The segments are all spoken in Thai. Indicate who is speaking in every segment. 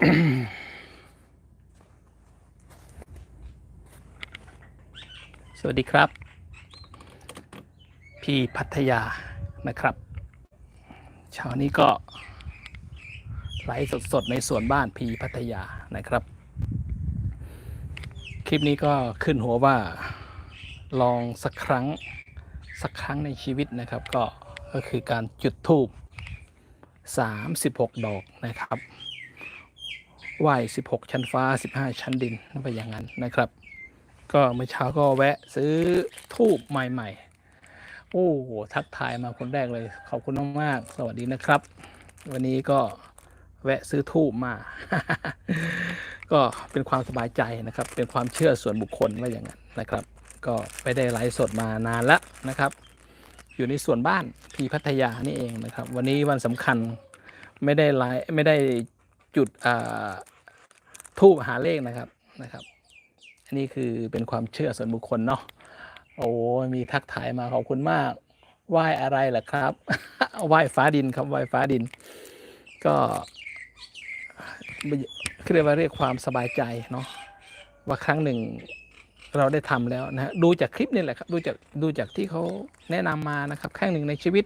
Speaker 1: สวัสดีครับ พี่พัทยานะครับ เช้านี้ก็ไลฟ์สดๆ ในสวนบ้านพีพัทยานะครับ คลิปนี้ก็ขึ้นหัวว่าลองสักครั้งสักครั้งในชีวิตนะครับ ก็ก็คือการจุดธูป36 ดอกนะครับ ไหว้16 ชั้นฟ้า 15 ชั้นดินไปอย่างนั้นนะครับ ก็เมื่อเช้าก็แวะซื้อทูบใหม่ๆ โอ้โหทักทายมาคนแรกเลย ขอบคุณมากๆสวัสดีนะครับ วันนี้ก็แวะซื้อทูบมา ก็เป็นความสบายใจนะครับ เป็นความเชื่อส่วนบุคคลว่าอย่างนั้นนะครับ ก็ไม่ได้ไลฟ์สดมานานแล้วนะครับ อยู่ในส่วนบ้านพีพัทยานี่เองนะครับ วันนี้วันสำคัญไม่ได้ไลฟ์ไม่ได้ จุดทูบหาเลขนะครับนะครับ อันนี้คือเป็นความเชื่อส่วนบุคคลเนาะโอ้มีทักทายมาขอบคุณมากไหว้อะไรล่ะครับไหว้ฟ้าดินครับไหว้ฟ้าดิน ก็เรียกว่าเรียกความสบายใจเนาะว่าครั้งหนึ่งเราได้ทำแล้วนะฮะดูจากคลิปนี่แหละครับ ดูจากดูจากที่เขาแนะนำมานะครับครั้งหนึ่งในชีวิต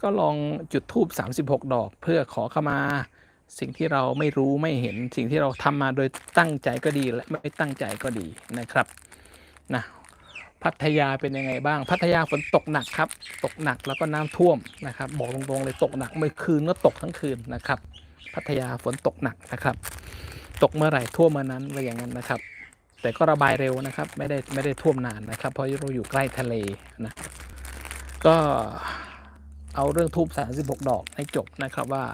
Speaker 1: ก็ลองจุดธูป36 ดอก เพื่อขอเข้ามา สิ่งที่เราไม่รู้ไม่เห็นสิ่งที่เราทำมาโดยตั้งใจก็ดีและไม่ตั้งใจก็ดีนะครับนะพัทยาเป็นยังไงบ้าง พัทยาฝนตกหนักครับ ตกหนักแล้วก็น้ำท่วมนะครับ บอกตรงๆเลยตกหนักเมื่อคืนก็ตกทั้งคืนนะครับ พัทยาฝนตกหนักนะครับ ตกเมื่อไหร่ท่วมเมื่อนั้นว่าอย่างนั้นนะครับ แต่ก็ระบายเร็วนะครับ ไม่ได้ไม่ได้ท่วมนานนะครับ เพราะเราอยู่ใกล้ทะเลนะก็เอาเรื่องทูบ36ดอกให้จบนะครับว่า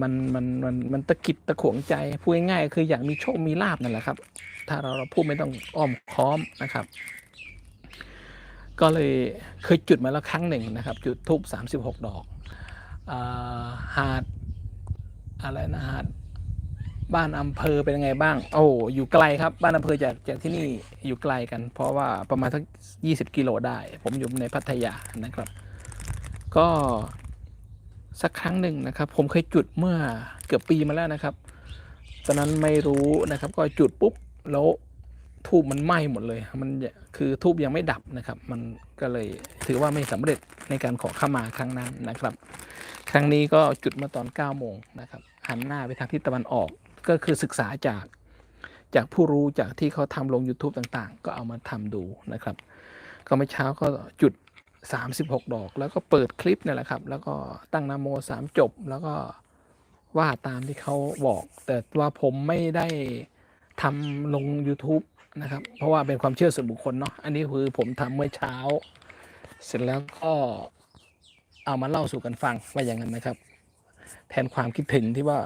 Speaker 1: มันมันมันมันตะกิดตะขวงใจพูดง่ายๆคืออยากมีโชคมีลาบนั่นแหละครับ ถ้าเราเราพูดไม่ต้องอ้อมค้อมนะครับ ก็เลยเคยจุดมาแล้วครั้งหนึ่งนะครับ จุดทูบ36ดอกอาหาดอะไรนะหาดบ้านอำเภอเป็นยังไงบ้าง โอ้อยู่ไกลครับ บ้านอำเภอจากจากที่นี่อยู่ไกลกัน เพราะว่าประมาณสัก20กิโลได้ ผมอยู่ในพัทยานะครับ ก็ สักครั้งหนึ่งนะครับ ผมเคยจุดเมื่อเกือบปีมาแล้วนะครับ ตอนนั้นไม่รู้นะครับ ก็จุดปุ๊บแล้วทูบมันไหม้หมดเลย มันคือทูบยังไม่ดับนะครับ มันก็เลยถือว่าไม่สำเร็จในการขอขมาครั้งนั้นนะครับ ครั้งนี้ก็จุดมาตอน9โมงนะครับ หันหน้าไปทางทิศตะวันออก ก็คือศึกษาจากจากผู้รู้จากที่เขาทำลง YouTube ต่างๆ ก็เอามาทำดูนะครับ ก็เมื่อเช้าก็จุด 36 ดอก แล้วก็เปิดคลิปนี่แหละครับ แล้วก็ตั้งนโมสามจบ แล้วก็ว่าตามที่เขาบอก แต่ว่าผมไม่ได้ทำลง YouTube นะครับ เพราะว่าเป็นความเชื่อส่วนบุคคลเนาะ อันนี้คือผมทำเมื่อเช้า เสร็จแล้วก็เอามาเล่าสู่กันฟังว่าอย่างนั้นนะครับ แทนความคิดถึงที่ว่า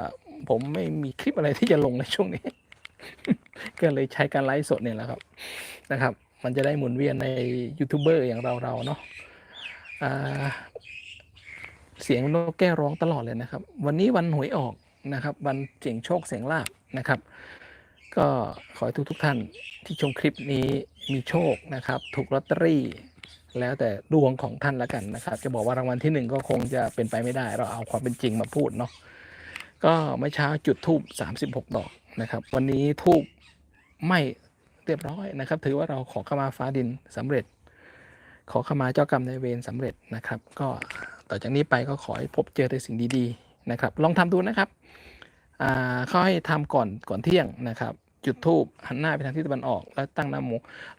Speaker 1: ผมไม่มีคลิปอะไรที่จะลงในช่วงนี้ ก็เลยใช้การไลฟ์สดเนี่ยแหละครับนะครับ มันจะได้หมุนเวียนในยูทูบเบอร์อย่างเราเราเนาะ เสียงนกแก้ร้องตลอดเลยนะครับ วันนี้วันหวยออกนะครับ วันเสียงโชคเสียงลาบนะครับ ก็ขอให้ทุกทุกท่านที่ชมคลิปนี้มีโชคนะครับ ถูกลอตเตอรี่แล้วแต่ดวงของท่านละกันนะครับ จะบอกว่ารางวัลที่หนึ่งก็คงจะเป็นไปไม่ได้ เราเอาความเป็นจริงมาพูดเนาะก็เมื่อเช้าจุดทูบ36 ดอกนะครับ วันนี้ทูบไม่เรียบร้อยนะครับ ถือว่าเราขอขมาฟ้าดินสำเร็จ ขอขมาเจ้ากรรมนายเวรสำเร็จนะครับ ก็ต่อจากนี้ไปก็ขอให้พบเจอแต่สิ่งดีๆนะครับ ลองทำดูนะครับอ่าเขาให้ทำก่อนก่อนเที่ยงนะครับ จุดทูบหันหน้าไปทางทิศตะวันออก แล้วตั้งนะโม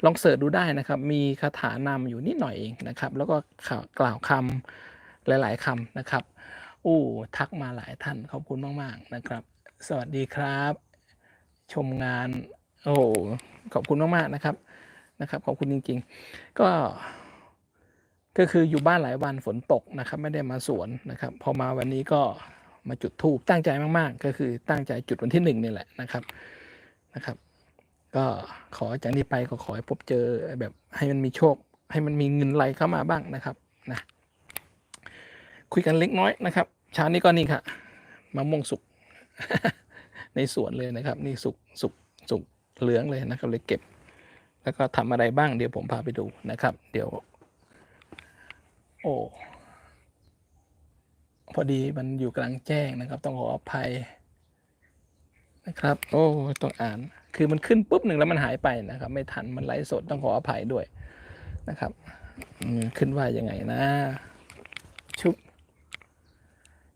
Speaker 1: ลองเสิร์ชดูได้นะครับ มีคาถานำอยู่นิดหน่อยเองนะครับ แล้วก็ข่าวกล่าวคำหลาย ๆคำนะครับอู้ทักมาหลายท่านขอบคุณมาก ๆ นะครับ สวัสดีครับ ชมงาน โอ้ขอบคุณมาก ๆ นะครับนะครับ ขอบคุณจริง ๆ ก็ ก็คืออยู่บ้านหลายวันฝนตกนะครับ ไม่ได้มาสวนนะครับ พอมาวันนี้ก็มาจุดธูปตั้งใจมากๆ ก็คือตั้งใจจุดวันที่หนึ่งนี่แหละนะครับนะครับ ก็ขอจากนี้ไปก็ขอให้พบเจอแบบให้มันมีโชค ให้มันมีเงินไหลเข้ามาบ้างนะครับนะคุยกันเล็กน้อยนะครับเช้านี้ก็นี่ค่ะมะม่วงสุกในสวนเลยนะครับ นี่สุกสุกสุกเหลืองเลยนะครับเลยเก็บ แล้วก็ทำอะไรบ้างเดี๋ยวผมพาไปดูนะครับ เดี๋ยว โอ้พอดีมันอยู่กลางแจ้งนะครับ ต้องขออภัยนะครับ โอ้ต้องอ่าน คือมันขึ้นปุ๊บหนึ่งแล้วมันหายไปนะครับ ไม่ทันมันไลฟ์สดต้องขออภัยด้วยนะครับขึ้นว่ายังไงนะ ชุบ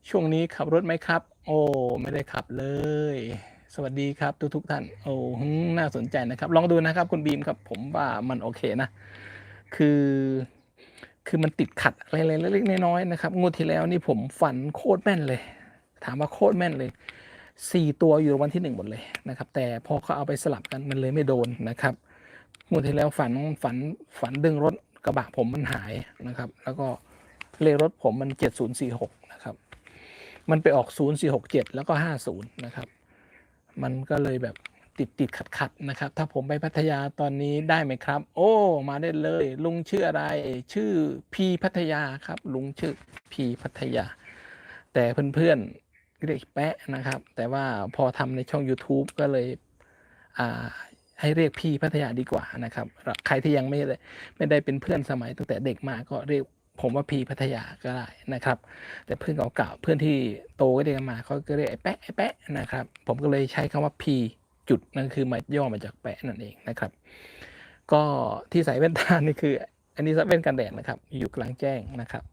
Speaker 1: ช่วงนี้ขับรถไหมครับ โอ้ไม่ได้ขับเลย สวัสดีครับ ทุกทุกท่าน โอ้หืมน่าสนใจนะครับ ลองดูนะครับ คุณบีมครับ ผมว่ามันโอเคนะ คือ คือมันติดขัดอะไรๆเล็กๆน้อยๆนะครับงวดที่แล้วนี่ผมฝันโคตรแม่นเลย ถามว่าโคตรแม่นเลยสี่ตัวอยู่วันที่หนึ่งหมดเลยนะครับ แต่พอเขาเอาไปสลับกันมันเลยไม่โดนนะครับงวดที่แล้วฝันฝันฝันดึงรถกระบะผมมันหายนะครับ แล้วก็เลขรถผมมันเจ็ดศูนย์สี่หกนะครับ มันไปออกศูนย์สี่หกเจ็ดแล้วก็ห้าศูนย์นะครับ มันก็เลยแบบ ติดติดขัดขัดนะครับ ถ้าผมไปพัทยาตอนนี้ได้ไหมครับ โอ้ มาได้เลย ลุงชื่ออะไร ชื่อพีพัทยาครับ ลุงชื่อพีพัทยา แต่เพื่อนๆเรียกแปะนะครับ แต่ว่าพอทำในช่อง YouTube ก็เลยอ่าให้เรียกพี่พัทยาดีกว่านะครับ ใครที่ยังไม่ได้ไม่ได้เป็นเพื่อนสมัยตั้งแต่เด็กมาก็เรียกผมว่าพี่พัทยาก็ได้นะครับ แต่เพื่อนเก่าๆเพื่อนที่โตก็เรียกันมาเขาก็เรียกไอ้แปะไอ้แปะนะครับ ผมก็เลยใช้คำว่าพี จุดนั่นคือมาย่อมาจากแปะนั่นเองนะครับ ก็ที่ใส่แว่นตานี่คือ อันนี้ใส่แว่นกันแดดนะครับ อยู่กลางแจ้งนะครับ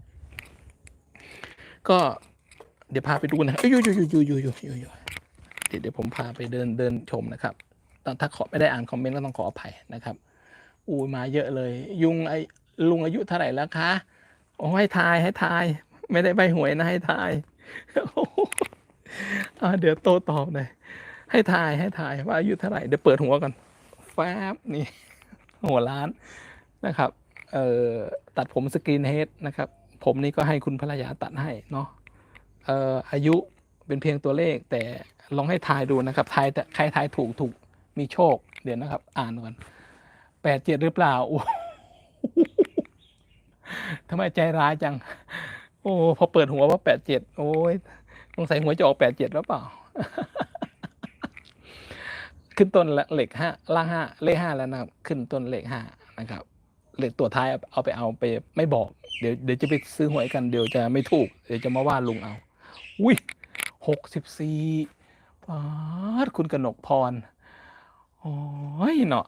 Speaker 1: ก็เดี๋ยวพาไปดูนะอยอยู่อยู่อยู่อยู่อยู่อยู่อยู่อยู่เดี๋ยวเดี๋ยวผมพาไปเดินเดินชมนะครับตอนถ้าขอไม่ได้อ่านคอมเมนต์ก็ต้องขออภัยนะครับ อูยมาเยอะเลย ยุงไอลุงอายุเท่าไหร่แล้วคะโอ้ให้ทายให้ทาย ไม่ได้ใบหวยนะให้ทายโอ้โหอ่าเดี๋ยวโตตอบหน่อย ให้ทายให้ทายว่าอายุเท่าไหร่เดี๋ยวเปิดหัวก่อนแฟบนี่ หัวล้านนะครับ เอ่อตัดผมสกรีนเฮดนะครับ ผมนี่ก็ให้คุณภรรยาตัดให้เนาะเอ่ออายุเป็นเพียงตัวเลข แต่ลองให้ทายดูนะครับทายแต่ใครทายถูกถูกมีโชคเดี๋ยวนะครับ อ่านก่อนแปดเจ็ดหรือเปล่าโอ้ทำไมใจร้ายจัง โอ้พอเปิดหัวว่าแปดเจ็ดโอ้ยสงสัยหัวจะออกแปดเจ็ดแล้วเปล่า ขึ้นต้นละเหล็กห้าล่างห้าเลขห้าแล้วนะครับ ขึ้นต้นเลขห้านะครับเลขตัวท้ายเอาเอาไปเอาไปไม่บอก เดี๋ยวเดี๋ยวจะไปซื้อหวยกันเดี๋ยวจะไม่ถูก เดี๋ยวจะมาว่าลุงเอาอุ้ยหกสิบสี่ปาดคุณกนกพรโอ้ยเนาะ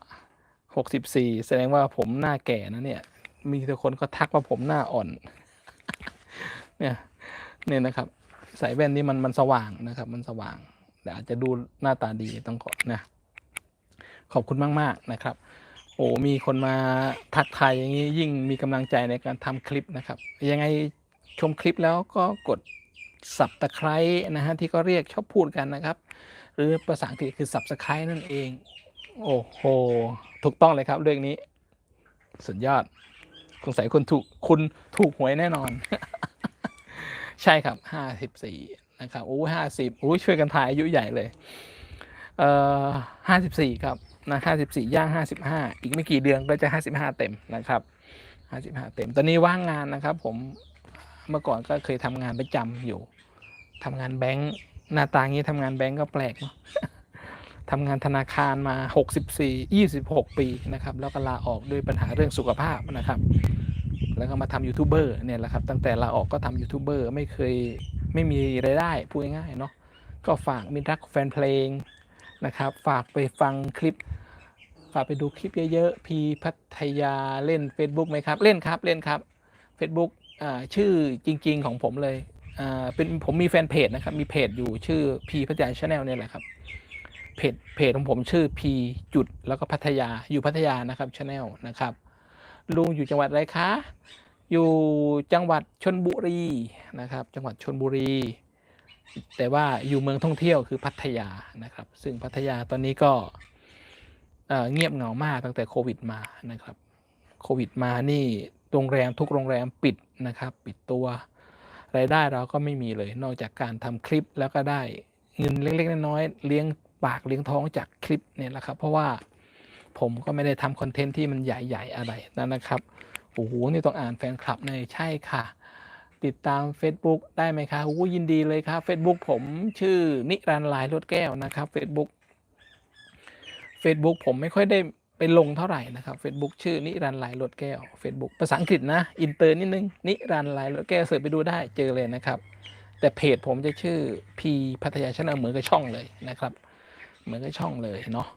Speaker 1: หกสิบสี่แสดงว่าผมหน้าแก่นะเนี่ย มีแต่คนก็ทักว่าผมหน้าอ่อน เนี่ยเนี่ยนะครับ ใส่แว่นนี่มันมันสว่างนะครับ มันสว่างแต่อาจจะดูหน้าตาดีต้องขอนะ ขอบคุณมาก ๆ นะครับ โอ้มีคนมาทักทายอย่างนี้ยิ่งมีกำลังใจในการทำคลิปนะครับ ยังไงชมคลิปแล้วก็กดสับตะไคร้นะฮะที่ก็เรียกชอบพูดกันนะครับ หรือภาษาอังกฤษคือ subscribe นั่นเอง โอ้โห ถูกต้องเลยครับเรื่องนี้ สุดยอดสงสัยคุณถูกคุณถูกหวยแน่นอน ใช่ครับห้าสิบสี่นะครับโอ้ห้าสิบโอ้ช่วยกันถ่ายอายุใหญ่เลย เอ่อห้าสิบสี่ครับ นะห้าสิบสี่ย่างห้าสิบห้าอีกไม่กี่เดือนก็จะห้าสิบห้าเต็มนะครับห้าสิบห้าเต็ม ตอนนี้ว่างงานนะครับ ผมเมื่อก่อนก็เคยทำงานประจำอยู่ทำงานแบงค์หน้าตางี้ทำงานแบงค์ก็แปลกเนาะทำงานธนาคารมา 64 26 ปีนะครับ แล้วก็ลาออกด้วยปัญหาเรื่องสุขภาพนะครับ แล้วก็มาทำยูทูบเบอร์เนี่ยแหละครับ ตั้งแต่ลาออกก็ทำยูทูบเบอร์ไม่เคยไม่มีรายได้พูดง่ายๆเนาะ ก็ฝากมิตรักแฟนเพลงนะครับ ฝากไปฟังคลิป ฝากไปดูคลิปเยอะๆ พีพัทยาเล่น Facebook ไหมครับ เล่นครับ เล่นครับ Facebook อ่าชื่อจริง ๆ ของผมเลยอ่าเป็นผมมีแฟนเพจนะครับ มีเพจอยู่ชื่อพีพัทยาชาแนลเนี่ยแหละครับ เพจเพจของผมชื่อ P จุดแล้วก็พัทยาอยู่พัทยานะครับชาแนลนะครับ ลุงอยู่จังหวัดอะไรคะ อยู่จังหวัดชนบุรีนะครับ จังหวัดชนบุรี แต่ว่าอยู่เมืองท่องเที่ยวคือพัทยานะครับ ซึ่งพัทยาตอนนี้ก็ เงียบเหงามากตั้งแต่โควิดมานะครับโควิดมานี่โรงแรมทุกโรงแรมปิดนะครับ ปิดตัวรายได้เราก็ไม่มีเลย นอกจากการทำคลิปแล้วก็ได้เงินเล็กๆน้อยๆเลี้ยงปากเลี้ยงท้องจากคลิปเนี่ยแหละครับ เพราะว่าผมก็ไม่ได้ทำคอนเทนต์ที่มันใหญ่ๆอะไรนั่นนะครับโอ้โหนี่ต้องอ่านแฟนคลับในใช่ค่ะ ติดตาม Facebook ได้ไหมคะโอ้ยินดีเลยครับ Facebook ผมชื่อนิรันลายรถแก้วนะครับ Facebook Facebook ผมไม่ค่อยได้ไปลงเท่าไหร่นะครับ Facebook ชื่อนิรันดร์ลายรถแก้ว Facebook ภาษาอังกฤษนะ อินเตอร์นิดนึง นิรันดร์ลายรถแก้วเสิร์ชไปดูได้เจอเลยนะครับ แต่เพจผมจะชื่อ P พัทยาชนลเหมือนกับช่องเลยนะครับ เหมือนกับช่องเลยเนาะ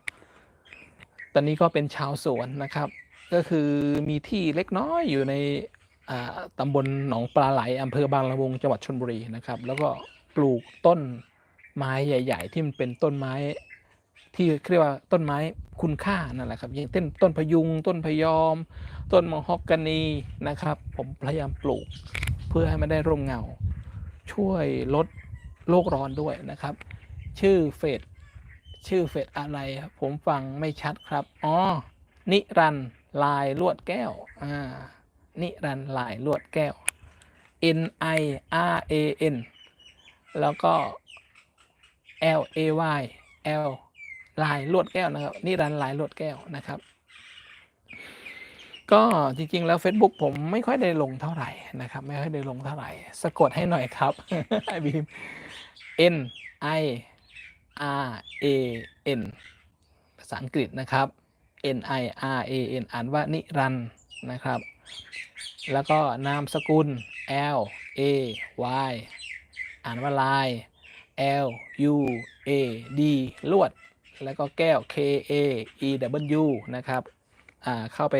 Speaker 1: ตอนนี้ก็เป็นชาวสวนนะครับ ก็คือมีที่เล็กน้อยอยู่ในอ่าตำบลหนองปลาไหลอำเภอบางละมุงจังหวัดชลบุรีนะครับ แล้วก็ปลูกต้นไม้ใหญ่ ๆ ที่มันเป็นต้นไม้ ที่เรียกว่าต้นไม้คุณค่านั่นแหละครับอย่างเช่นต้นพยุง ต้นพยอม ต้นมะฮอกกานีนะครับ ผมพยายามปลูก เพื่อให้มันได้ร่มเงา ช่วยลดโลกร้อนด้วยนะครับ ชื่อเฟสชื่อเฟสอะไร ผมฟังไม่ชัดครับอ๋อนิรันลายลวดแก้วอ่านิรันลายลวดแก้ว N I R A N แล้วก็ L A Y L ลายลวดแก้วนะครับนิรันดร์ลายลวดแก้วนะครับ ก็จริงๆแล้ว Facebook ผมไม่ค่อยได้ลงเท่าไหร่นะครับ ไม่ค่อยได้ลงเท่าไหร่ สะกดให้หน่อยครับไอบีม N I R A N ภาษาอังกฤษนะครับ N I R A N อ่านว่านิรันนะครับ แล้วก็นามสกุล L A Y อ่านว่าลาย L U A D ลวด แล้วก็แก้ว K A E W นะครับอ่าเข้าไป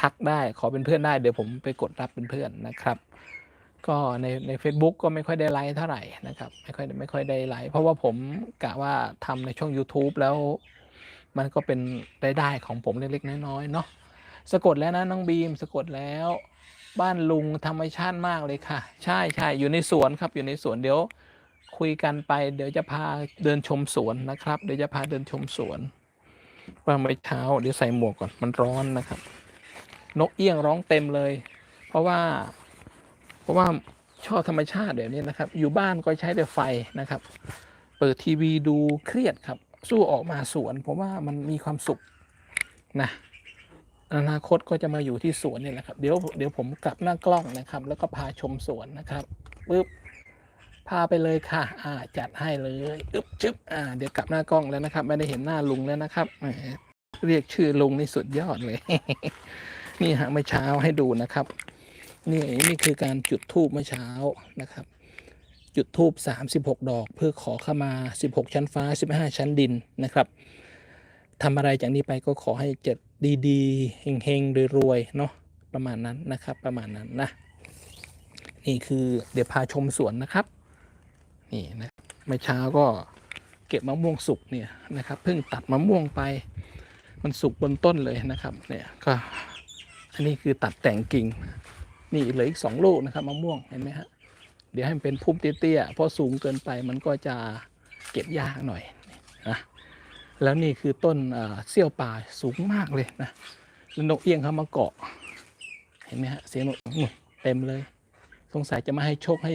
Speaker 1: ทักได้ขอเป็นเพื่อนได้เดี๋ยวผมไปกดรับเป็นเพื่อนนะครับ ก็ในใน Facebook ก็ไม่ค่อยได้ไลค์เท่าไหร่นะครับ ไม่ค่อยไม่ค่อยได้ไลค์เพราะว่าผมกะว่าทำในช่อง YouTube แล้ว มันก็เป็นรายได้ของผมเล็กๆน้อยๆเนาะสะกดแล้วนะน้องบีมสะกดแล้ว บ้านลุงธรรมชาติมากเลยค่ะ ใช่ใช่อยู่ในสวนครับอยู่ในสวนเดี๋ยว คุยกันไป เดี๋ยวจะพาเดินชมสวนนะครับ เดี๋ยวจะพาเดินชมสวนว่าเมื่อเช้าเดี๋ยวใส่หมวกก่อนมันร้อนนะครับ นกเอี้ยงร้องเต็มเลย เพราะว่า เพราะว่าชอบธรรมชาติแบบนี้นะครับ อยู่บ้านก็ใช้แต่ไฟนะครับ เปิดทีวีดูเครียดครับ สู้ออกมาสวนผมว่ามันมีความสุขนะอนาคตก็จะมาอยู่ที่สวนนี่แหละครับ เดี๋ยวเดี๋ยวผมกลับหน้ากล้องนะครับ แล้วก็พาชมสวนนะครับปึ๊บ พาไปเลยค่ะ อ่า จัดให้เลยอึ๊บจึ๊บอ่า เดี๋ยวกลับหน้ากล้องแล้วนะครับ ไม่ได้เห็นหน้าลุงแล้วนะครับ เรียกชื่อลุงนี่สุดยอดเลย นี่ฮะเมื่อเช้าให้ดูนะครับ นี่นี่คือการจุดธูปเมื่อเช้านะครับ จุดธูป36 ดอก เพื่อขอเข้ามา 16 ชั้นฟ้า 15 ชั้นดินนะครับทำอะไรจากนี้ไปก็ขอให้เจ็ดดีๆเฮงๆรวยๆเนาะประมาณนั้นนะครับ ประมาณนั้นนะ นี่คือเดี๋ยวพาชมสวนนะครับ นี่นะเมื่อเช้าก็เก็บมะม่วงสุกเนี่ยนะครับเพิ่งตัดมะม่วงไป มันสุกบนต้นเลยนะครับเนี่ยก็อันนี้คือตัดแต่งกิ่งนี่เหลืออีกสองลูกนะครับมะม่วงเห็นไหมฮะเดี๋ยวให้มันเป็นพุ่มเตี้ยๆเพราะสูงเกินไปมันก็จะเก็บยากหน่อยนะแล้วนี่คือต้นเซี่ยวป่าสูงมากเลยนะแล้วนกเอี้ยงเขามาเกาะ เห็นไหมฮะเสียงนกเต็มเลย สงสัยจะมาให้โชคให้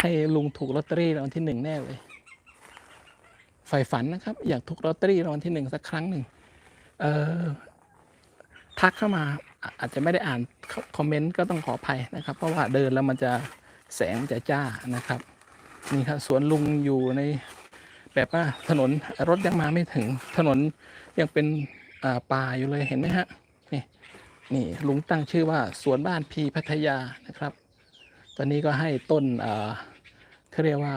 Speaker 1: ให้ลุงถูกลอตเตอรี่รางวัลที่หนึ่งแน่เลยฝ่ายฝันนะครับ อยากถูกลอตเตอรี่รางวัลที่หนึ่งสักครั้งหนึ่งเออทักเข้ามาอาจจะไม่ได้อ่านคอมเมนต์ก็ต้องขออภัยนะครับ เพราะว่าเดินแล้วมันจะแสงจะจ้านะครับนี่ครับสวนลุงอยู่ในแบบว่าถนนรถยังมาไม่ถึงถนนยังเป็นป่าอยู่เลยเห็นไหมฮะนี่นี่ลุงตั้งชื่อว่าสวนบ้านพีพัทยานะครับ ตอนนี้ก็ให้ต้นเขาเรียกว่า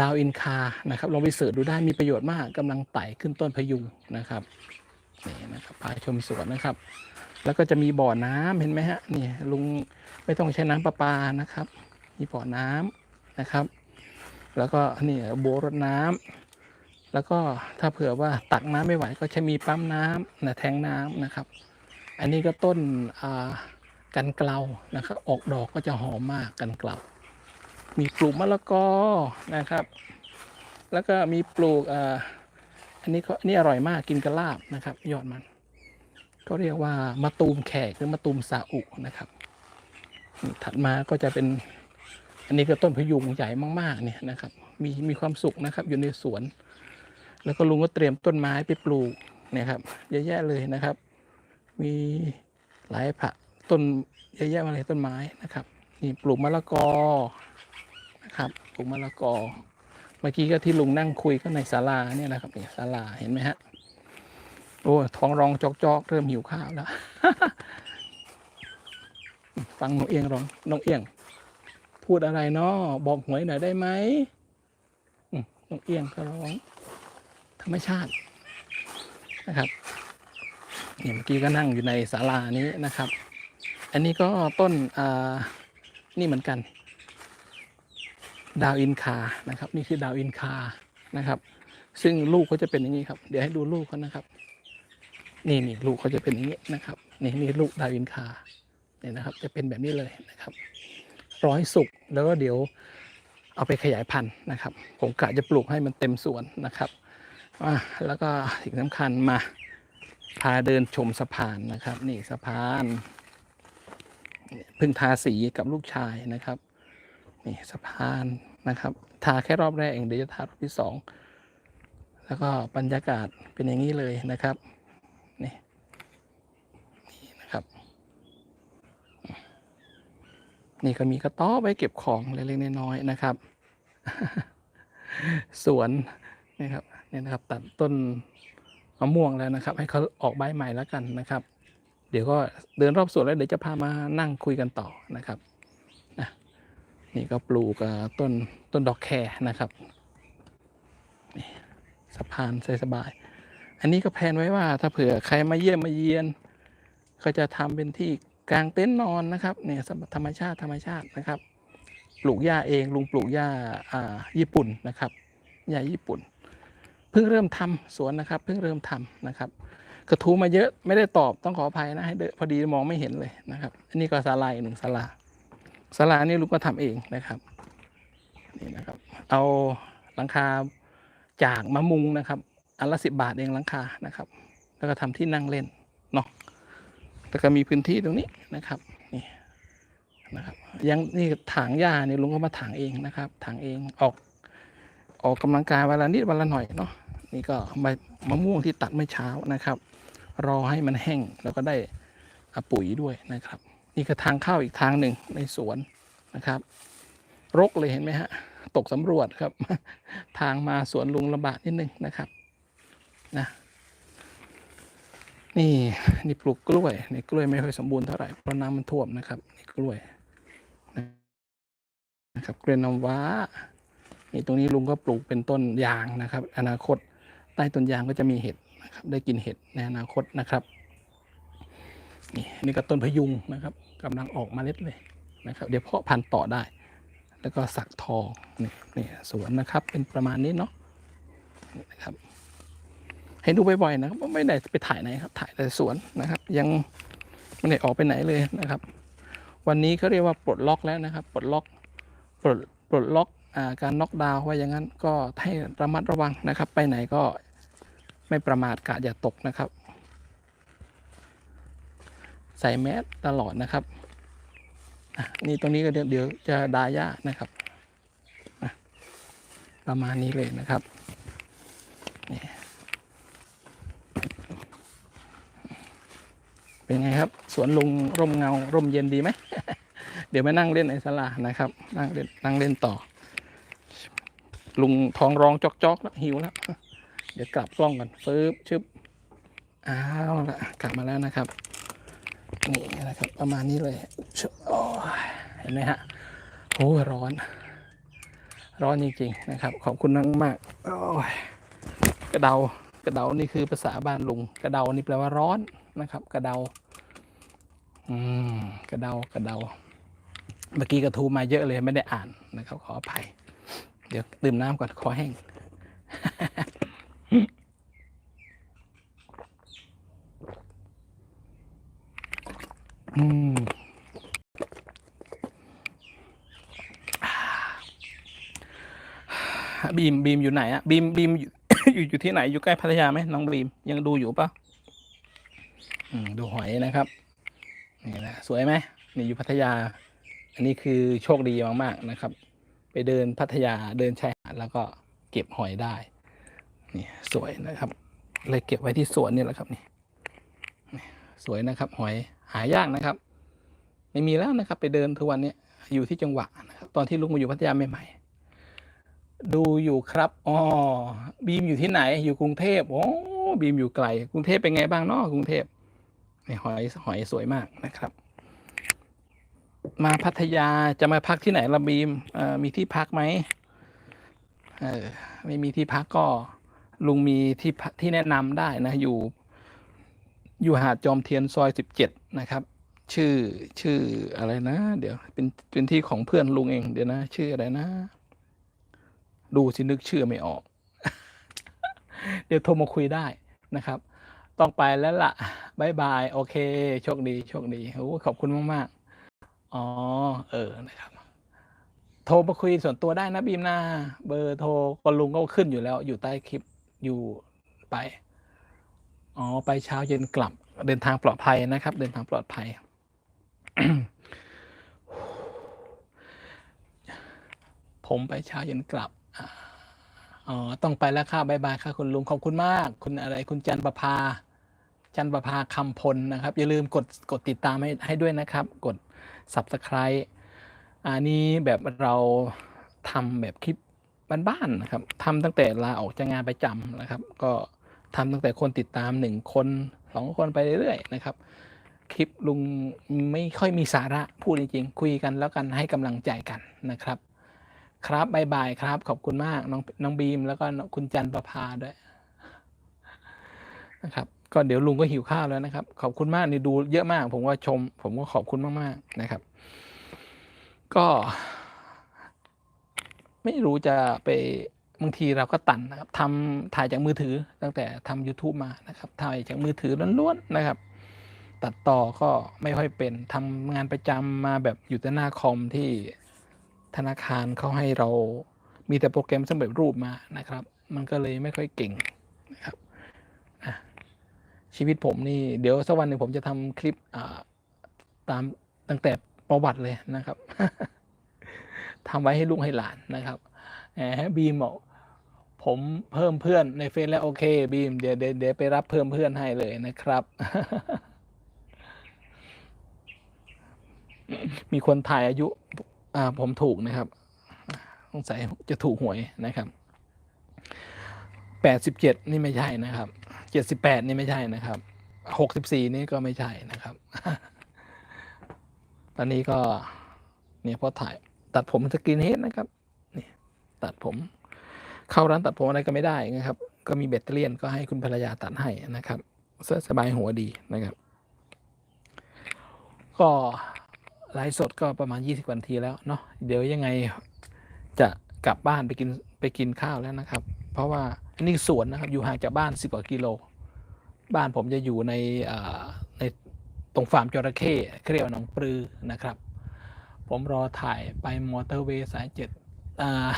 Speaker 1: ดาวอินคานะครับลองไปเสิร์ชดูได้มีประโยชน์มากกำลังไต่ขึ้นต้นพยุงนะครับนี่นะครับพาชมสวนนะครับ แล้วก็จะมีบ่อน้ำเห็นไหมฮะนี่ลุงไม่ต้องใช้น้ำประปานะครับ มีบ่อน้ำนะครับ แล้วก็นี่โบวรดน้ำแล้วก็ถ้าเผื่อว่าตักน้ำไม่ไหว ก็จะมีปั๊มน้ำนะแทงน้ำนะครับ อันนี้ก็ต้นอ่า กันเกลานะครับออกดอกก็จะหอมมากกันเกลามีปลูกมะละกอนะครับ แล้วก็มีปลูกอ่าอันนี้ก็อันนี่อร่อยมากกินกระลาบนะครับ ยอดมันก็เรียกว่ามะตูมแขกหรือมะตูมซาอุนะครับ ถัดมาก็จะเป็น อันนี้ก็ต้นพยุงใหญ่มาก ๆ เนี่ยนะครับ มีมีความสุขนะครับ อยู่ในสวน แล้วก็ลุงก็เตรียมต้นไม้ไปปลูกเนี่ยครับเยอะแยะเลยนะครับ มีหลายผัก ต้นเยอะแยะมาเลยต้นไม้นะครับนี่ปลูกมะละกอนะครับปลูกมะละกอ เมื่อกี้ก็ที่ลุงนั่งคุยก็ในศาลาเนี่ยนะครับนี่ศาลาเห็นไหมฮะโอ้ท้องร้องจอกๆเริ่มหิวข้าวแล้วฟังน้องเอียงร้องน้องเอียง พูดอะไรเนาะบอกหวยหน่อยได้ไหมน้องเอียงก็ร้อง ธรรมชาตินะครับนี่เมื่อกี้ก็นั่งอยู่ในศาลานี้นะครับ อันนี้ก็ต้นนี่เหมือนกัน ดาวอินคานะครับ นี่คือดาวอินคานะครับ ซึ่งลูกเขาจะเป็นอย่างนี้ครับ เดี๋ยวให้ดูลูกเขานะครับ นี่นี่ลูกเขาจะเป็นอย่างนี้นะครับ นี่นี่ลูกดาวอินคาเนี่ยนะครับ จะเป็นแบบนี้เลยนะครับ ร้อยสุกแล้วก็เดี๋ยวเอาไปขยายพันธุ์นะครับ ผมกะจะปลูกให้มันเต็มสวนนะครับอะแล้วก็สิ่งสำคัญมาพาเดินชมสะพานนะครับ นี่สะพาน พึ่งทาสีกับลูกชายนะครับนี่สะพานนะครับ ทาแค่รอบแรกเองเดี๋ยวจะทารอบที่สองแล้วก็บรรยากาศเป็นอย่างนี้เลยนะครับนี่นี่นะครับ นี่ก็มีกระต๊อบไว้เก็บของเล็กๆน้อยๆนะครับ สวนนี่ครับนี่นะครับ ตัดต้นมะม่วงแล้วนะครับ ให้เขาออกใบใหม่แล้วกันนะครับ เดี๋ยวก็เดินรอบสวนแล้วเดี๋ยวจะพามานั่งคุยกันต่อนะครับนะนี่ก็ปลูกต้นต้นดอกแคร์นะครับนี่สะพานสบายๆอันนี้ก็แพลนไว้ว่าถ้าเผื่อใครมาเยี่ยมมาเยียน ก็จะทำเป็นที่กลางเต็นท์นอนนะครับเนี่ยธรรมชาติธรรมชาตินะครับ ปลูกหญ้าเองลุงปลูกหญ้าอ่าญี่ปุ่นนะครับหญ้าญี่ปุ่น เพิ่งเริ่มทำสวนนะครับ เพิ่งเริ่มทำนะครับ กระทู้มาเยอะไม่ได้ตอบต้องขออภัยนะให้พอดีมองไม่เห็นเลยนะครับ อันนี้ก็ศาลาอีกหนึ่งศาลาศาลานี่ลุงก็ทำเองนะครับนี่นะครับ เอาหลังคาจากมะมุงนะครับอันละสิบบาทเองหลังคานะครับ แล้วก็ทำที่นั่งเล่นเนาะแล้วก็มีพื้นที่ตรงนี้นะครับนี่นะครับ ยังนี่ถางหญ้าเนี่ยลุงก็มาถางเองนะครับถางเองออก ออกกำลังกายวันละนิดวันละหน่อยเนาะนี่ก็มะม่วงที่ตัดเมื่อเช้านะครับ รอให้มันแห้งแล้วก็ได้อปุ๋ยด้วยนะครับ นี่ก็ทางเข้าอีกทางหนึ่งในสวนนะครับ รกเลยเห็นไหมฮะ ตกสำรวจครับ ทางมาสวนลุงลำบากนิดนึงนะครับนะนี่นี่ปลูกกล้วยนี่กล้วยไม่ค่อยสมบูรณ์เท่าไหร่เพราะน้ำมันท่วมนะครับนี่กล้วยนะครับเกล้วยน้ำว้านี่ตรงนี้ลุงก็ปลูกเป็นต้นยางนะครับ อนาคตใต้ต้นยางก็จะมีเห็ด นะครับได้กินเห็ดในอนาคตนะครับ นี่นี่ก็ต้นพยุงนะครับกำลังออกเมล็ดเลยนะครับ เดี๋ยวเพาะพันธุ์ต่อได้ แล้วก็สักทองนี่นี่สวนนะครับ เป็นประมาณนี้เนาะนะครับ ให้ดูบ่อยๆนะครับว่าไม่ได้ไปถ่ายไหนครับ ถ่ายแต่สวนนะครับ ยังไม่ได้ออกไปไหนเลยนะครับ วันนี้เขาเรียกว่าปลดล็อกแล้วนะครับ ปลดล็อกปลดปลดล็อกอการน็อกดาวน์ไว้อย่างนั้นก็ให้ระมัดระวังนะครับ ไปไหนก็ ไม่ประมาทกะอย่าตกนะครับ ใส่แมสตลอดนะครับนี่ตรงนี้ก็เดี๋ยวเดี๋ยวจะดาย่านะครับประมาณนี้เลยนะครับนี่เป็นไงครับ สวนลุงร่มเงา ร่มเย็นดีไหม เดี๋ยวมานั่งเล่นในศาลานะครับ นั่งเล่นนั่งเล่นต่อ ลุงท้องร้องจอกจอกๆแล้วหิวแล้ว เดี๋ยวกลับกล้องกันฟึบชึบอ้าวละกลับมาแล้วนะครับนี่นะครับประมาณนี้เลยโอ้เห็นไหมฮะโอ้ร้อน ร้อนจริงๆนะครับ ขอบคุณมากมากโอ้ยกระเดากระเดานี่คือภาษาบ้านลุง กระเดานี่แปลว่าร้อนนะครับ กระเดาอืมกระเดากระเดาเมื่อกี้กระทูมาเยอะเลยไม่ได้อ่านนะครับ ขออภัย เดี๋ยวดื่มน้ำก่อนคอแห้ง อืมบีมบีมอยู่ไหนอะบีมบีมอยู่อยู่ที่ไหนอยู่ใกล้พัทยาไหมน้องบีมยังดูอยู่ปะอืมดูหอยนะครับนี่นะสวยไหมนี่อยู่พัทยา อันนี้คือโชคดีมากๆนะครับ ไปเดินพัทยาเดินชายหาดแล้วก็เก็บหอยได้นี่สวยนะครับ เลยเก็บไว้ที่สวนนี่แหละครับนี่สวยนะครับ หอย หายากนะครับ ไม่มีแล้วนะครับ ไปเดินทุกวันนี้อยู่ที่จังหวะนะครับตอนที่ลุงมาอยู่พัทยาใหม่ๆดูอยู่ครับอ๋อบีมอยู่ที่ไหน อยู่กรุงเทพโอ้บีมอยู่ไกล กรุงเทพเป็นไงบ้างเนาะกรุงเทพหอยหอยสวยมากนะครับ มาพัทยาจะมาพักที่ไหนละบีมมีที่พักไหมเออไม่มีที่พักก็ลุงมีที่ที่แนะนำได้นะ อยู่ อยู่หาดจอมเทียนซอยสิบเจ็ดนะครับ ชื่อชื่ออะไรนะ เดี๋ยวเป็นเป็นที่ของเพื่อนลุงเองเดี๋ยวนะ ชื่ออะไรนะ ดูสินึกชื่อไม่ออก เดี๋ยวโทรมาคุยได้นะครับ ต้องไปแล้วล่ะบายบาย โอเค โชคดี โชคดีโอ้ขอบคุณมาก ๆ อ๋อ เออนะครับ โทรมาคุยส่วนตัวได้นะบีมนาเบอร์โทรก็ลุงก็ขึ้นอยู่แล้ว อยู่ใต้คลิปอยู่ไป อ๋อ ไปเช้าเย็นกลับ เดินทางปลอดภัยนะครับ เดินทางปลอดภัย ผมไปเช้าเย็นกลับ อ๋อ ต้องไปแล้วค่ะบายบายค่ะคุณลุง ขอบคุณมาก คุณอะไร คุณจันประภา จันประภาคำพลนะครับ อย่าลืมกด กดติดตามให้ให้ด้วยนะครับ กด subscribe อันนี้แบบเราทำแบบคลิปบ้านๆนะครับทำตั้งแต่ลาออกจากงานประจำนะครับ ก็ ทำตั้งแต่คนติดตามหนึ่งคนสองคนไปเรื่อยๆนะครับ คลิปลุงไม่ค่อยมีสาระพูดจริงๆคุยกันแล้วกันให้กำลังใจกันนะครับ ครับบายบายครับ ขอบคุณมากน้องน้องบีมแล้วก็คุณจันประภาด้วยนะครับก็เดี๋ยวลุงก็หิวข้าวแล้วนะครับ ขอบคุณมากนี่ดูเยอะมาก ผมว่าชม ผมก็ขอบคุณมากๆนะครับ ก็ ไม่รู้จะไป บางทีเราก็ตันนะครับทำถ่ายจากมือถือตั้งแต่ทำ YouTube มานะครับถ่ายจากมือถือล้วนๆนะครับ ตัดต่อก็ไม่ค่อยเป็นทำงานประจำมาแบบอยู่แต่หน้าคอมที่ธนาคารเขาให้เรามีแต่โปรแกรมสำเร็จรูปมานะครับ มันก็เลยไม่ค่อยเก่งนะครับชีวิตผมนี่เดี๋ยวสักวันหนึ่งผมจะทำคลิปตามตั้งแต่ประวัติเลยนะครับทำไว้ให้ลูกให้หลานนะครับแหมบีมบอก ผมเพิ่มเพื่อนในเฟซแล้วโอเคบีมเดี๋ยวเดี๋ยวไปรับเพิ่มเพื่อนให้เลยนะครับ มีคนถ่ายอายุ อ่า ผมถูกนะครับสงสัยจะถูกหวยนะครับแปดสิบเจ็ดนี่ไม่ใช่นะครับเจ็ดสิบแปดนี่ไม่ใช่นะครับหกสิบสี่นี่ก็ไม่ใช่นะครับ ตอนนี้ก็ เนี่ยพอถ่าย ตัดผมสกรีนเฮดนะครับ นี่ ตัดผม เข้าร้านตัดผมอะไรก็ไม่ได้นะครับ ก็มีแบตเตอรี่ยนก็ให้คุณภรรยาตัดให้นะครับสสบายหัวดีนะครับ ก็ไลฟ์สดก็ประมาณ 20วันทีแล้วเนาะเดี๋ยวยังไงจะกลับบ้านไปกินไปกินข้าวแล้วนะครับ เพราะว่านี่สวนนะครับ อยู่ห่างจากบ้าน 10กว่ากิโล บ้านผมจะอยู่ในในตรงฟาร์มจระเข้เขาเรียวหนองปลือนะครับ ผมรอถ่ายไปมอเตอร์เวย์สายเจ็ดอ่า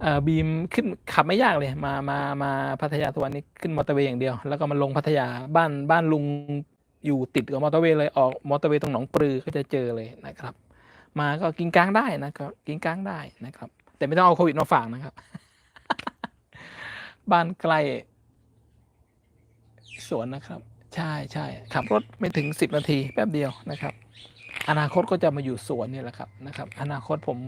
Speaker 1: เอ่อบีมขึ้นขับไม่ยากเลย มามามาพัทยาตัวนนี้ขึ้นมอเตอร์เวย์อย่างเดียว แล้วก็มาลงพัทยาบ้านบ้านลุงอยู่ติดกับมอเตอร์เวย์เลยออกมอเตอร์เวย์ตรงหนองปลือก็จะเจอเลยนะครับ มาก็กินกลางได้นะครับกินกลางได้นะครับ แต่ไม่ต้องเอาโควิดมาฝากนะครับ บ้านใกล้สวนนะครับ ใช่ใช่ขับรถไม่ถึงสิบนาทีแป๊บเดียวนะครับ อนาคตก็จะมาอยู่สวนนี่แหละครับนะครับ อนาคตผม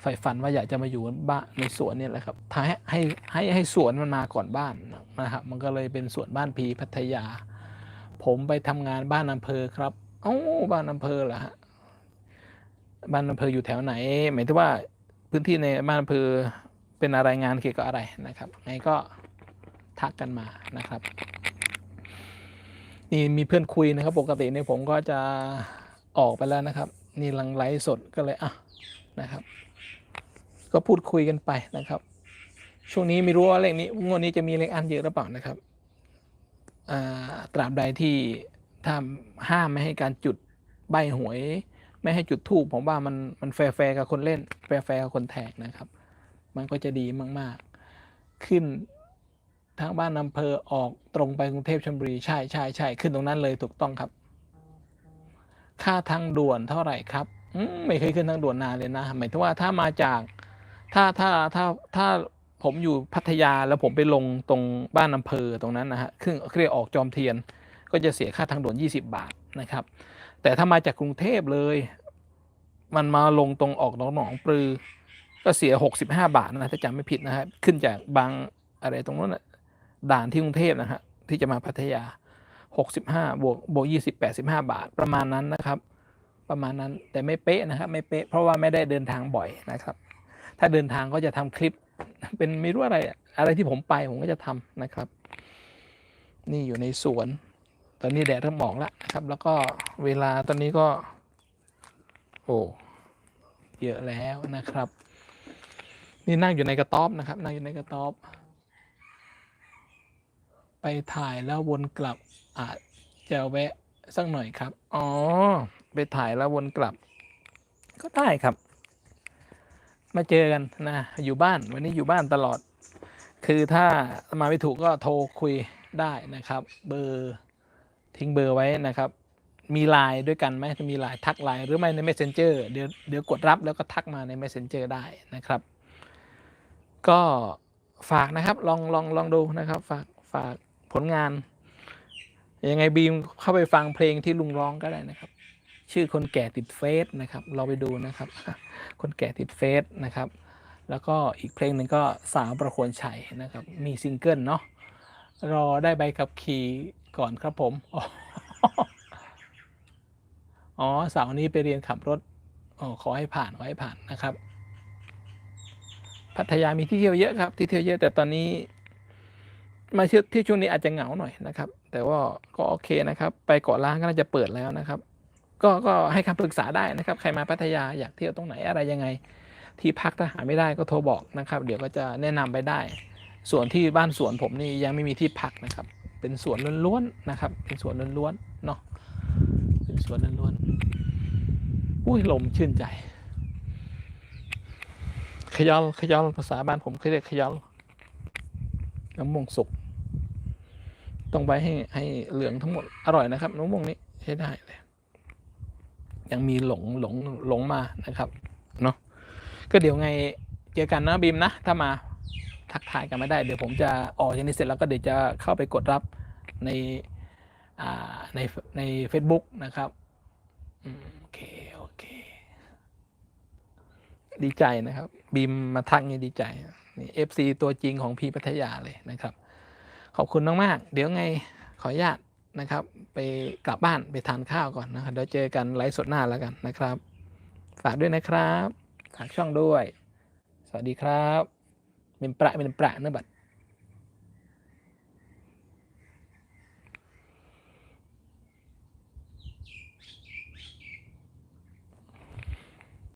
Speaker 1: ใฝ่ฝันว่าอยากจะมาอยู่บ้านในสวนเนี่ยแหละครับท้ายให้ให้ให้สวนมันมาก่อนบ้านนะครับ มันก็เลยเป็นสวนบ้านพีพัทยา ผมไปทำงานบ้านอำเภอครับเอ้าบ้านอำเภอเหรอฮะบ้านอำเภออยู่แถวไหน หมายถึงว่าพื้นที่ในบ้านอำเภอเป็นอะไรงานเกี่ยวกับอะไรนะครับไงก็ทักกันมานะครับนี่มีเพื่อนคุยนะครับ ปกติเนี่ยผมก็จะออกไปแล้วนะครับ นี่ลังไลฟ์สดก็เลยอะนะครับ ก็พูดคุยกันไปนะครับ ช่วงนี้ไม่รู้ว่าเลขนี้งวดนี้จะมีเลขอันเยอะหรือเปล่านะครับตราบใดที่ถ้าห้ามไม่ให้การจุดใบหวย ไม่ให้จุดทูบผมว่ามันมันแฟร์กับคนเล่น แฟร์กับคนแทงนะครับ มันก็จะดีมาก ๆ ขึ้นทางบ้านอำเภอออกตรงไปกรุงเทพชลบุรีใช่ใช่ใช่ขึ้นตรงนั้นเลยถูกต้องครับ ค่าทางด่วนเท่าไหร่ครับอืไม่เคยขึ้นทางด่วนนานเลยนะหมายถึงว่าถ้ามาจาก ถ้าถ้าถ้าถ้าผมอยู่พัทยาแล้วผมไปลงตรงบ้านอำเภอตรงนั้นนะฮะขึ้นเครียกออกจอมเทียน ก็จะเสียค่าทางด่วน 20 บาทนะครับ แต่ถ้ามาจากกรุงเทพเลย มันมาลงตรงออกหนองหนองปลือ ก็เสีย 65 บาทนะถ้าจำไม่ผิดนะฮะขึ้นจากบางอะไรตรงนั้นนะด่านที่กรุงเทพนะฮะที่จะมาพัทยา 65 บวกบวก20 85 บาทประมาณนั้นนะครับ ประมาณนั้นแต่ไม่เป๊ะนะครับ ไม่เป๊ะเพราะว่าไม่ได้เดินทางบ่อยนะครับ ถ้าเดินทางก็จะทำคลิป เป็นไม่รู้อะไร อะไรที่ผมไปผมก็จะทำนะครับ นี่อยู่ในสวน ตอนนี้แดดเริ่มออกแล้วนะครับ แล้วก็เวลาตอนนี้ก็ โอ้เยอะแล้วนะครับ นี่นั่งอยู่ในกระต๊อบนะครับ นั่งอยู่ในกระต๊อบ ไปถ่ายแล้ววนกลับอาจจะแวะสักหน่อยครับ อ๋อ ไปถ่ายแล้ววนกลับ ก็ได้ครับ มาเจอกันนะอยู่บ้านวันนี้อยู่บ้านตลอด คือถ้ามาไม่ถูกก็โทรคุยได้นะครับ เบอร์ทิ้งเบอร์ไว้นะครับ มีไลน์ด้วยกันไหมถ้ามีไลน์ทักไลน์หรือไม่ใน Messenger เดี๋ยวเดี๋ยวกดรับแล้วก็ทักมาใน Messenger ได้นะครับ ก็ฝากนะครับลองลองลองดูนะครับฝากฝากผลงานยังไงบีมเข้าไปฟังเพลงที่ลุงร้องก็ได้นะครับ ชื่อคนแก่ติดเฟซนะครับ เราไปดูนะครับ คนแก่ติดเฟซนะครับ แล้วก็อีกเพลงหนึ่งก็สาวประโคนชัยนะครับ มีซิงเกิลเนาะ รอได้ใบขับขี่ก่อนครับผม อ๋อสาวนี้ไปเรียนขับรถอ๋อขอให้ผ่านขอให้ผ่านนะครับ พัทยามีที่เที่ยวเยอะครับ ที่เที่ยวเยอะแต่ตอนนี้ มาเที่ยวที่ช่วงนี้อาจจะเหงาหน่อยนะครับ แต่ว่าก็โอเคนะครับ ไปเกาะล้านก็น่าจะเปิดแล้วนะครับ ก็ก็ให้คำปรึกษาได้นะครับ ใครมาพัทยาอยากเที่ยวตรงไหนอะไรยังไง ที่พักถ้าหาไม่ได้ก็โทรบอกนะครับ เดี๋ยวก็จะแนะนำไปได้ ส่วนที่บ้านสวนผมนี่ยังไม่มีที่พักนะครับ เป็นสวนล้วนๆนะครับ เป็นสวนล้วนๆเนาะเป็นสวนล้วนๆอุ้ยลมชื่นใจ ขยอลขยอลภาษาบ้านผมเขาเรียกขยอลน้ำม่วงสุกต้องไว้ให้ให้เหลืองทั้งหมดอร่อยนะครับน้ำม่วงนี้ใช้ได้เลย ยังมีหลงหลงหลงมานะครับเนาะก็เดี๋ยวไงเจอกันนะบีมนะ ถ้ามาทักทายกันไม่ได้เดี๋ยวผมจะออกจากนี้เสร็จแล้วก็เดี๋ยวจะเข้าไปกดรับในอ่าในใน Facebook นะครับโอเค โอเค ดีใจนะครับ บีมมาทักนี่ดีใจนี่เอฟซีตัวจริงของพีพัทยาเลยนะครับ ขอบคุณมาก ๆ เดี๋ยวไงขออนุญาต นะครับ ไปกลับบ้านไปทานข้าวก่อนนะครับเดี๋ยวเจอกันไลฟ์สดหน้าแล้วกันนะครับ ฝากด้วยนะครับ ฝากช่องด้วย สวัสดีครับ เป็นประเป็นประเนื้อบัตร